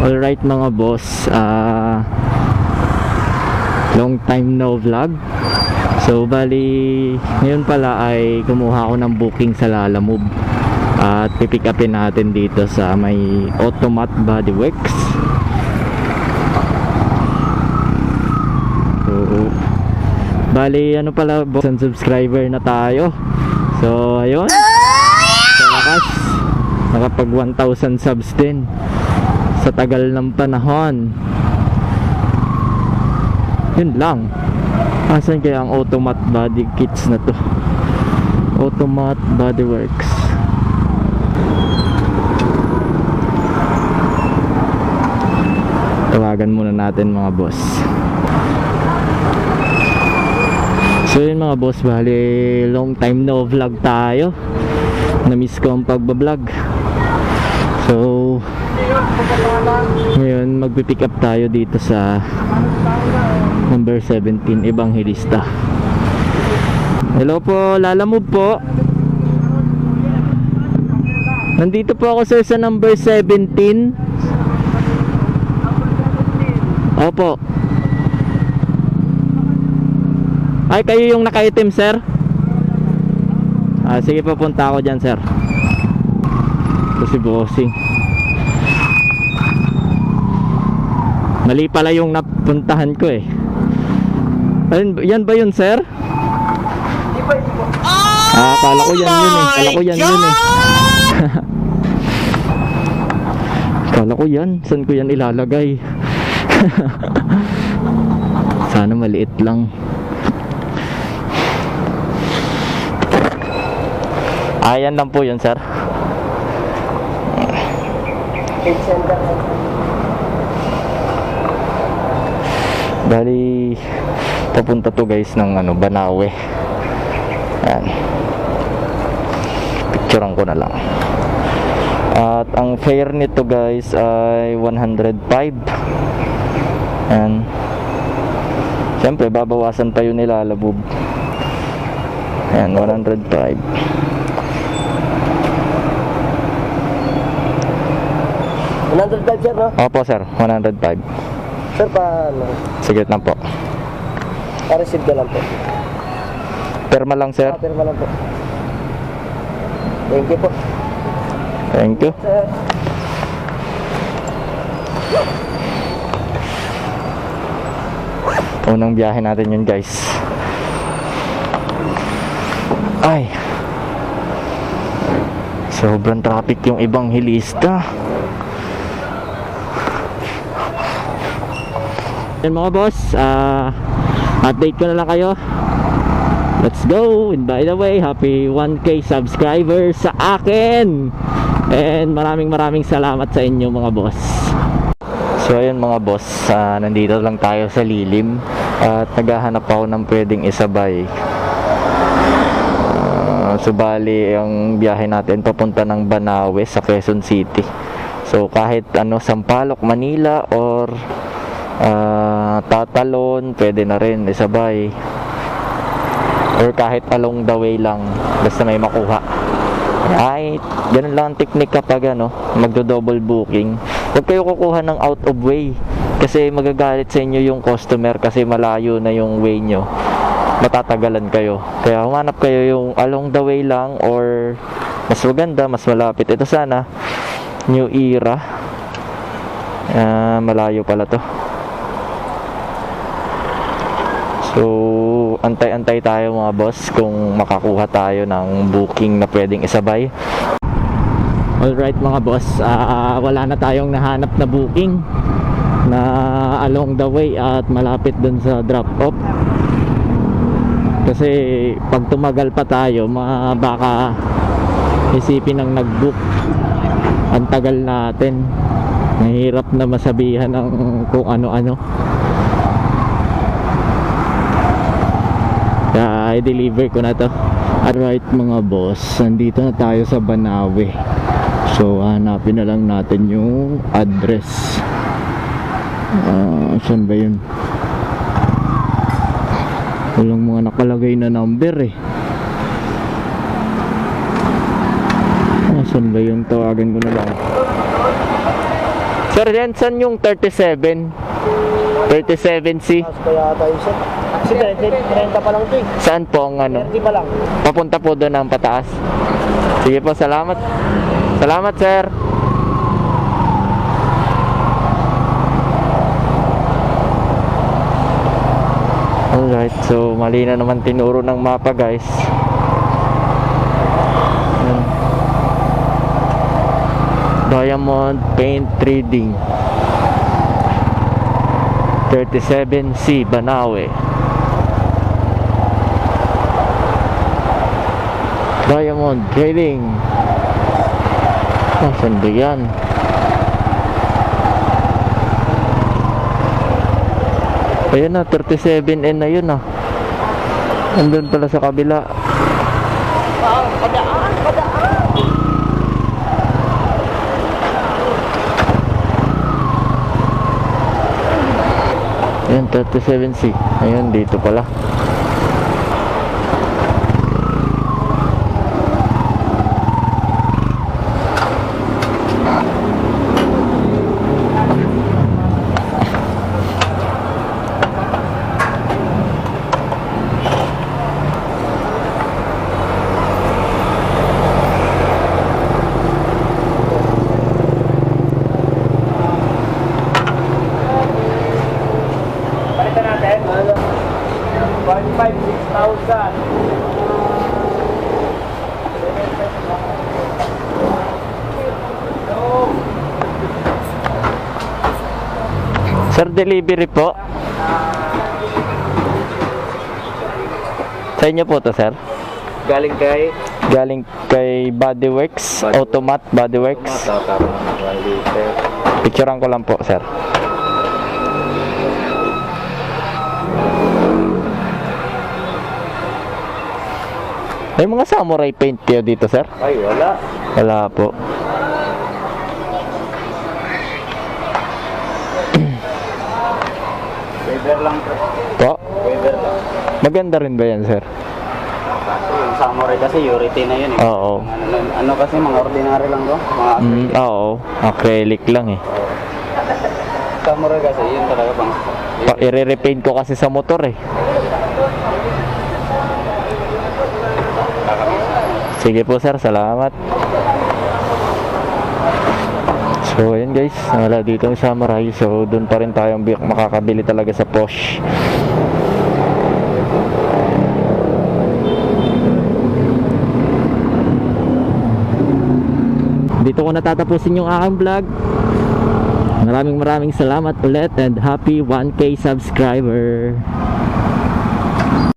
Alright mga boss, ah long time no vlog. So bali, ngayon pala ay kumuha ako ng booking sa Lalamove. At pipick upin natin dito sa may Automat Body Works. So, bali ano pala boss, subscriber na tayo. So ayun. Sa wakas, nakapag 1,000 subs din sa tagal ng panahon. Yun lang. Asan kaya ang Automat Body Kits na to? Automat Body Works. Tawagan muna natin mga boss. So yun mga boss, bali long time no vlog tayo. Na-miss ko ang pagbablog. So, ngayon magpipick up tayo dito sa number 17 Evangelista. Hello po, Lalamove po. Nandito po ako sir sa number 17. Opo. Ay, kayo yung nakaitim sir? Ah, sige papunta ako dyan sir. Ito si Bossing. Mali pala yung napuntahan ko eh. Ayun, yan ba yun, sir? Ah, akala ko yan yun eh. Akala ko yan yun eh. akala ko yan. Saan ko yan ilalagay? Sana maliit lang. Ayan lang po yun, sir. Bali, papunta to guys ng ano, Banawe. Ayan. Picturean ko na lang. At ang fare nito guys ay 105. Ayan. Siyempre, babawasan pa yun nila labub. Ayan, 105. 105 sir, no? Opo sir, 105. Sir, paano? Sige lang po. Pa-receive ka lang po. Perma lang sir. Ah, pirma lang po. Thank you po. Thank you. Sir. Unang biyahe natin yun guys. Ay. Sobrang traffic yung ibang hilista. Yan mga boss, ah update ko na lang kayo. Let's go! And by the way, happy 1k subscribers sa akin! And maraming maraming salamat sa inyo mga boss. So ayun mga boss, ah, nandito lang tayo sa lilim at naghahanap ako ng pwedeng isabay. Ah, subali ang biyahe natin papunta ng Banawe sa Quezon City. So kahit ano Sampaloc, Manila or ah, Tatalon, pwede na rin isabay. Or kahit along the way lang, basta may makuha. Ay, ganun lang ang technique kapag ano, magdo-double booking. Huwag kayo kukuha ng out of way. Kasi magagalit sa inyo yung customer kasi malayo na yung way nyo. Matatagalan kayo. Kaya humanap kayo yung along the way lang or mas maganda, mas malapit. Ito sana, New Era. Ah, malayo pala to. So, antay-antay tayo mga boss kung makakuha tayo ng booking na pwedeng isabay. Alright mga boss, ah, wala na tayong nahanap na booking na along the way at malapit dun sa drop off. Kasi pag tumagal pa tayo, baka isipin ng nag-book. Ang tagal natin. Mahirap na masabihan ng kung ano-ano. Kaya i-deliver ko na to. Alright mga boss, nandito na tayo sa Banawe. So hanapin na lang natin yung address. Ah, saan ba yun? Walang mga nakalagay na number eh. Ah, saan ba yun? Tawagan ko na lang. Sir, yan, saan yung 37? 37C? Mas kaya tayo sir. Kasi 30, 30 pa lang ito eh. Saan po ang ano? 30 pa lang. Papunta po doon ang pataas. Sige po, salamat. Salamat, sir. Alright, so mali na naman tinuro ng mapa, guys. Diamond Paint Trading 37C Banawe Diamond Trading. Ah, saan ba yan? Ayun na, 37N na yun ah. Andun pala sa kabila. Ah, padaan, padaan. Ayun, 37C. Ayun, dito pala. Sir, delivery po. Sa inyo po to, sir? Galing kay Galing kay Bodyworks, Body- Automat Bodyworks. Waliter. Picturean ko lang po, sir. May mga samurai paint kayo dito, sir? Ay, wala. Wala po. Waiver lang pre. Po? Waiver lang. Maganda rin ba yan, sir? Yung samurai kasi Urity na yun eh. Oo. Ano, ano kasi mga ordinary lang to. Mga Mm, oo. Acrylic lang eh. samurai kasi yun talaga pang Pa, i-repaint ko kasi sa motor eh. Sige po sir, salamat. So ayun guys, wala dito ang samurai. So doon pa rin tayong bi- makakabili talaga sa Posh. Dito ko natatapusin yung aking vlog. Maraming maraming salamat ulit and happy 1k subscriber.